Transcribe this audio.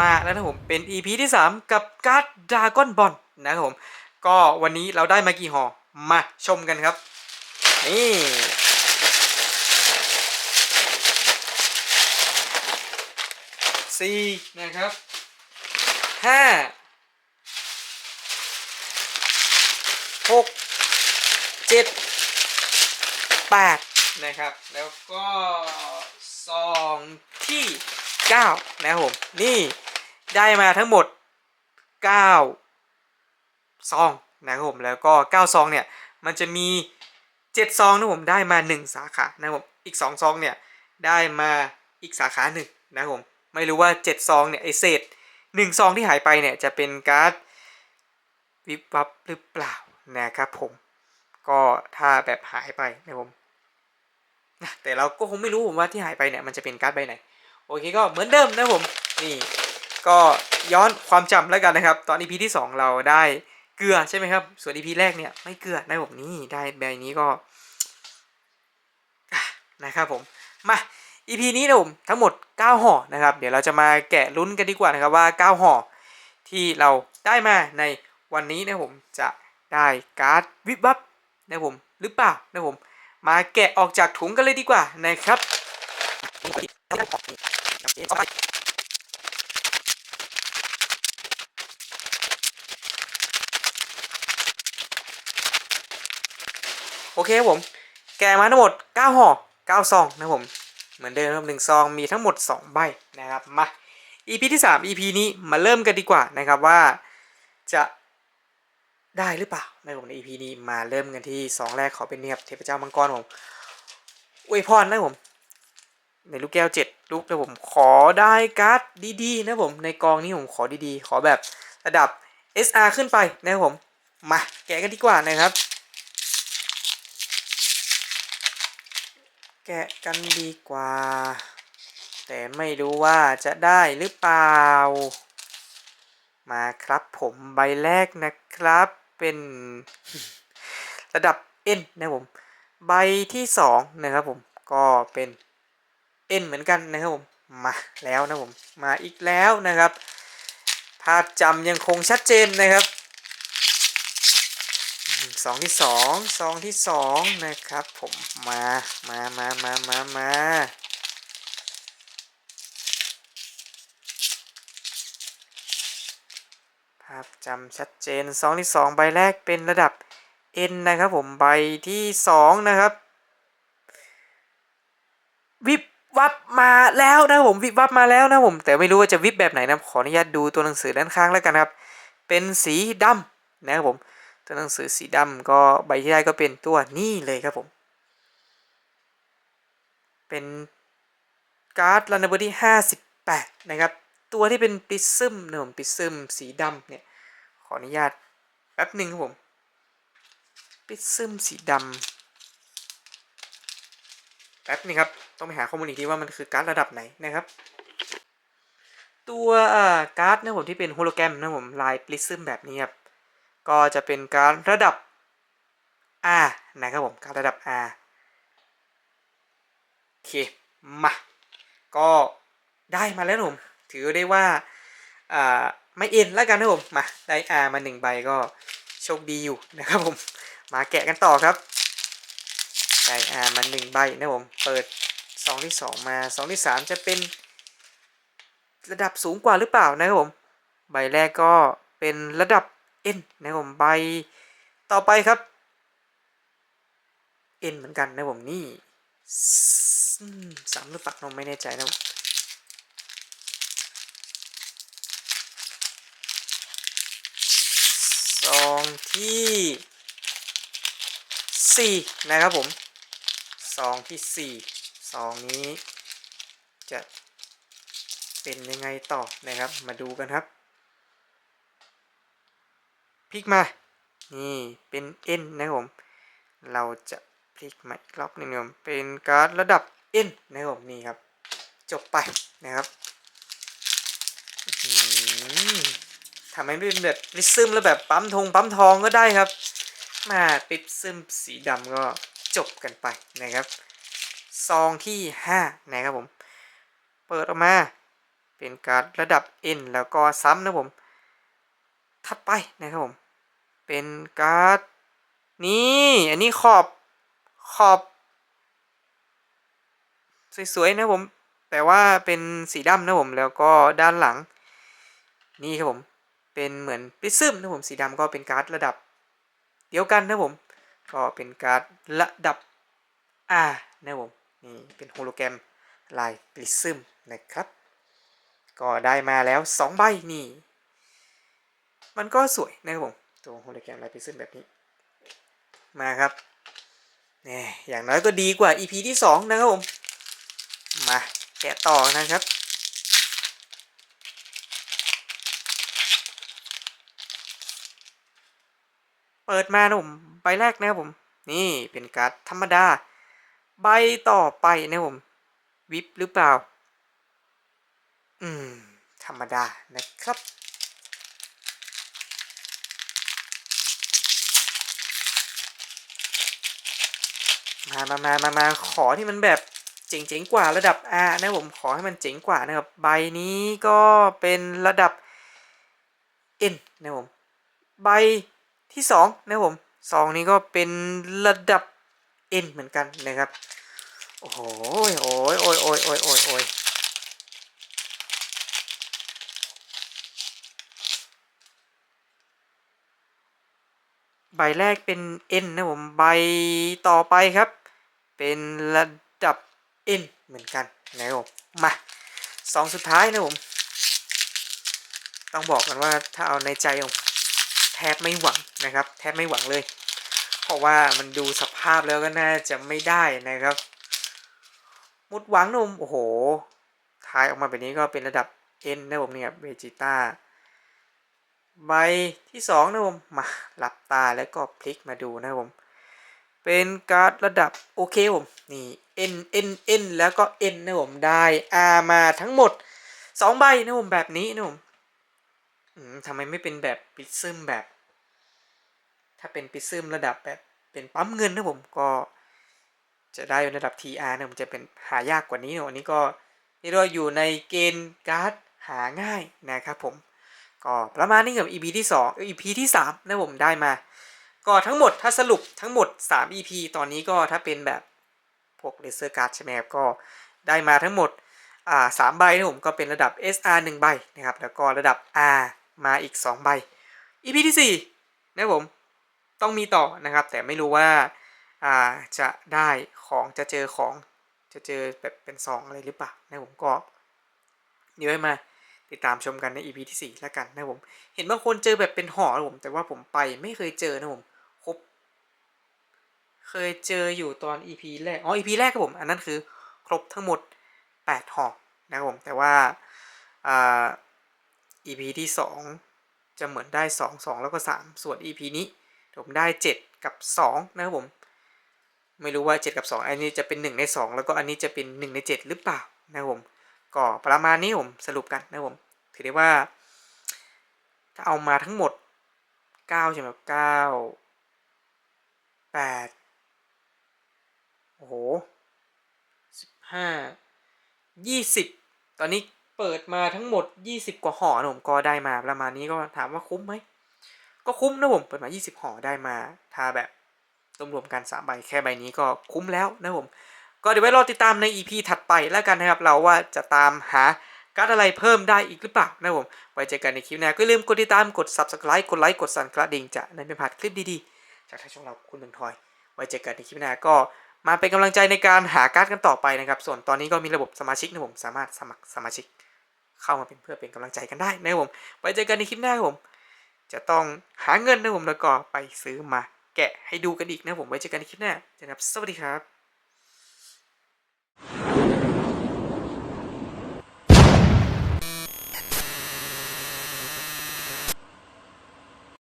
มาแล้วนะผมเป็น EP ที่ 3 กับการ์ดดราก้อนบอลนะครับผมก็วันนี้เราได้มากี่ห่อมาชมกันครับ นี่สี่นะครับห้าหกเจ็ดแปดนะครับ แล้วก็ซองที่เก้านะครับผม นี่ ได้มาทั้งหมดเก้าซองนะครับผมแล้วก็เก้าซองเนี่ยมันจะมีเจ็ดซองนะผมได้มาหนึ่งสาขานะครับผมอีกสองซองเนี่ยได้มาอีกสาขาหนึ่งนะครับผมไม่รู้ว่า 7 ซองเนี่ยไอเศษ 1 ซองที่หายไปเนี่ยจะเป็นการ์ดวิบวับหรือเปล่านะครับผมก็ถ้าแบบหายไปนะผมนะแต่เราก็คงไม่รู้ผมว่าที่หายไปเนี่ยมันจะเป็นการ์ดใบไหน โอเคก็เหมือนเดิมนะผมนี่ ก็ย้อนความจำแล้วกันนะครับ ตอน EP ที่ 2 เราได้เกลือใช่ไหมครับ ส่วน EP แรกเนี่ยไม่เกลือนะผมนี่ได้ใบบนี้ก็นะครับผมมา EP นี้นะผมทั้งหมด 9ห่อนะครับ เดี๋ยวเราจะมาแกะลุ้นกันดีกว่านะครับว่า 9ห่อที่เราได้มาในวันนี้นะผมจะได้การ์ดวิบวับนะผมหรือเปล่านะผมมาแกะออกจากถุงกันเลยดีกว่านะครับ โอเคครับผม แกะมาทั้งหมด 9ห่อ9ซองนะผมเหมือนเดิมครับหนึ่งซองมีทั้งหมด 2 ใบนะครับมา EP ที่ 3 EP นี้มาเริ่มกันดีกว่านะครับว่าจะได้หรือเปล่าในผมใน EP นี้มาเริ่มกันที่ซองแรกขอเป็นเนี่ยครับเทพเจ้ามังกรผมอวยพรนะผม ในลูกแก้ว 7 ลูกนะผมขอได้การ์ดดีๆนะผมในกองนี้ผมขอดีๆ ขอแบบระดับ SR ขึ้นไปนะครับผม มาแกะกันดีกว่านะครับ แกะกันดีกว่า แต่ไม่รู้ว่าจะได้หรือเปล่า มาครับผมใบแรกนะครับ เป็นระดับ N นะผม ใบที่2นะครับผม ก็เป็น N เหมือนกันนะครับผม มาแล้วนะผม มาอีกแล้วนะครับ ภาพจำยังคงชัดเจนนะครับ สองที่สองสองที่สองนะครับ ผมมามามามามามาภาพจำชัดเจนสองที่สองใบแรกเป็นระดับ N นะครับผมใบที่สองนะครับ วิบวับมาแล้วนะผมวิบวับมาแล้วนะผม แต่ไม่รู้ว่าจะวิบแบบไหนนะขออนุญาตดูตัวหนังสือด้านข้างแล้วกันครับ เป็นสีดำนะครับผม ตัวหนังสือสีดำก็ใบที่ได้ก็เป็นตัวนี้เลยครับผม เป็นการ์ดลันเบอร์ที่58 นะครับ ตัวที่เป็นปิซึมเนะผมปิซึมสีดำเนี่ย ขออนุญาตแป๊บหนึ่งครับผม ปิซึมสีดำแป๊บนึงครับ ต้องไปหาข้อมูลอีกทีว่ามันคือการ์ดระดับไหนนะครับตัวการ์ดนะผมที่เป็นโฮโลแกรมนะผมลายปริซึมแบบนี้ครับ ก็จะเป็นการระดับ R นะครับผมการระดับ R โอเค มา ก็ได้มาแล้วนะผมถือได้ว่าไม่เอ็นแล้วกันนะผมมาได้ R มาหนึ่งใบก็โชคดีอยู่นะครับผม มาแกะกันต่อครับ ได้ R มาหนึ่งใบนะผมเปิดซองที่สองมาซองที่สามจะเป็นระดับสูงกว่าหรือเปล่านะครับผม ใบแรกก็เป็นระดับ N นะผมใบต่อไปครับ N เหมือนกันนะผมนี่สามหรือปล่าเราไม่แน่ใจนะซองที่สี่นะครับผมซองที่สี่ซองนี้จะเป็นยังไงต่อนะครับ มาดูกันครับ พลิกมา นี่เป็น N นะครับผม เราจะพลิกมาอีกรอบหนึ่งครับเป็นการ์ดระดับ N นะครับผมนี่ครับ จบไปนะครับทำให้เป็นแบบริซึมแล้วแบบปั๊มทงปั๊มทองก็ได้ครับ มาปิดซึมสีดำก็จบกันไปนะครับซองที่ 5 นะครับผม เปิดออกมา เป็นการระดับ N แล้วก็ซ้ำนะผม ถัดไปนะครับผม เป็นการ์ดนี่อันนี้ขอบขอบ สวยๆนะผม แต่ว่าเป็นสีดำนะผม แล้วก็ด้านหลัง นี่ครับผม เป็นเหมือนปริซึมนะผมสีดำก็เป็นการ์ดระดับ เดียวกันนะผม ก็เป็นการ์ดระดับ R นะผม นี่เป็นโฮโลแกรมลายปริซึมนะครับ ก็ได้มาแล้ว 2 ใบนี่ มันก็สวยนะครับผม ตัวโฮโลแกรมลปิซึมแบบนี้ มาครับนี่อย่างน้อยก็ดีกว่า EP ที่ 2 นะครับผม มาแกะต่อนะครับเปิดมานะผมใบแรกนะครับผม นี่เป็นการ์ดธรรมดา ใบต่อไปนะผม วิบหรือเปล่า อืม ธรรมดานะครับ มามามามามาขอที่มันแบบเจ๋งๆกว่าระดับ R นะผมขอให้มันเจ๋งกว่านะครับ ใบนี้ก็เป็นระดับ N นะผมใบที่2นะผมสองนี้ก็เป็นระดับ N เหมือนกันนะครับ โอ้โหโอ้ยโอ้ยโอ้ยโอ้ยโอ้ยโอ้ยใบแรกเป็น N นะผม ใบต่อไปครับ เป็นระดับ N เหมือนกันนะครับผมมาสองสุดท้ายนะผม ต้องบอกกันว่าถ้าเอาในใจผมแทบไม่หวังนะครับ แทบไม่หวังเลย เพราะว่ามันดูสภาพแล้วก็น่าจะไม่ได้นะครับ มุดหวังนมโอ้โหทายออกมาแบบนี้ก็เป็นระดับ N นะผมเนี่ยเวจิต้าใบที่สองนะผมมาหลับตาแล้วก็พลิกมาดูนะผม เป็นการ์ดระดับโอเคผมนี่ N N N แล้วก็ N นะผมได้ R มาทั้งหมด2ใบนะผมแบบนี้นะผมทำไมไม่เป็นแบบปิซึมแบบ ถ้าเป็นปิซึมระดับแบบเป็นปั๊มเงินนะผมก็ จะได้ระดับ TR นะผมจะเป็นหายากกว่านี้นะอันนี้ก็เรียกว่าอยู่ในเกณฑ์การ์ดหาง่ายนะครับผม ก็ประมาณนี้กับ EP ที่2 EP ที่3นะผมได้มา ก็ทั้งหมดถ้าสรุปทั้งหมด 3 EP ตอนนี้ก็ถ้าเป็นแบบพวกเลเซอร์การ์ดใช่ไหมครับก็ได้มาทั้งหมดอ่าสามใบนะผมก็เป็นระดับ SR 1ใบนะครับแล้วก็ระดับ R มาอีก 2 ใบ EP ที่4นะผมต้องมีต่อนะครับ แต่ไม่รู้ว่าอ่าจะได้ของจะเจอของจะเจอแบบเป็นซองอะไรหรือเปล่านะผมก็เดี๋ยวให้มาติดตามชมกันใน EP ที่4แล้วกันนะผม เห็นบางคนเจอแบบเป็นห่อนะผม แต่ว่าผมไปไม่เคยเจอนะผม เคยเจออยู่ตอน EP แรก อ๋อ EP แรกครับผม อันนั้นคือครบทั้งหมด 8ห่อนะครับผม แต่ว่าอ่า EP ที่ 2 จะเหมือนได้ 2 2 แล้วก็ 3 ส่วน EP นี้ผมได้ 7 กับ 2 นะครับผม ไม่รู้ว่า 7 กับ 2 อันนี้จะเป็น 1 ใน 2 แล้วก็อันนี้จะเป็น 1 ใน 7 หรือเปล่านะครับผม ก็ประมาณนี้ผมสรุปกันนะครับผม ถือได้ว่า ถ้าเอามาทั้งหมด9ใช่ไหมเก้าแปด โอ้โหสิบห้ายี่สิบตอนนี้เปิดมาทั้งหมด20กว่าห่อนะผมก็ได้มาประมาณนี้ก็ถามว่าคุ้มไหม ก็คุ้มนะผมเปิดมา20ห่อได้มาถ้าแบบรวมๆกัน3ใบแค่ใบนี้ก็คุ้มแล้วนะผมก็เดี๋ยวไว้รอติดตามใน EP ถัดไปแล้วกันนะครับ เราว่าจะตามหาการ์ดอะไรเพิ่มได้อีกหรือเปล่านะผมไว้เจอกันในคลิปหน้าก็อย่าลืมกดติดตามกด subscribe กดไลค์กดสั่นกระดิ่งจะได้ไม่พลาดคลิปดีๆ จากทางช่องเราคุณหนึ่งทอย ไว้เจอกันในคลิปหน้าก็ มาเป็นกำลังใจในการหาการ์ดกันต่อไปนะครับ ส่วนตอนนี้ก็มีระบบสมาชิกนะผมสามารถสมัครสมาชิกเข้ามาเป็นเพื่อเป็นกำลังใจกันได้นะผมไว้เจอกันในคลิปหน้าครับผม จะต้องหาเงินนะผมแล้วก็ไปซื้อมาแกะให้ดูกันอีกนะผมไว้เจอกันในคลิปหน้านะครับสวัสดีครับ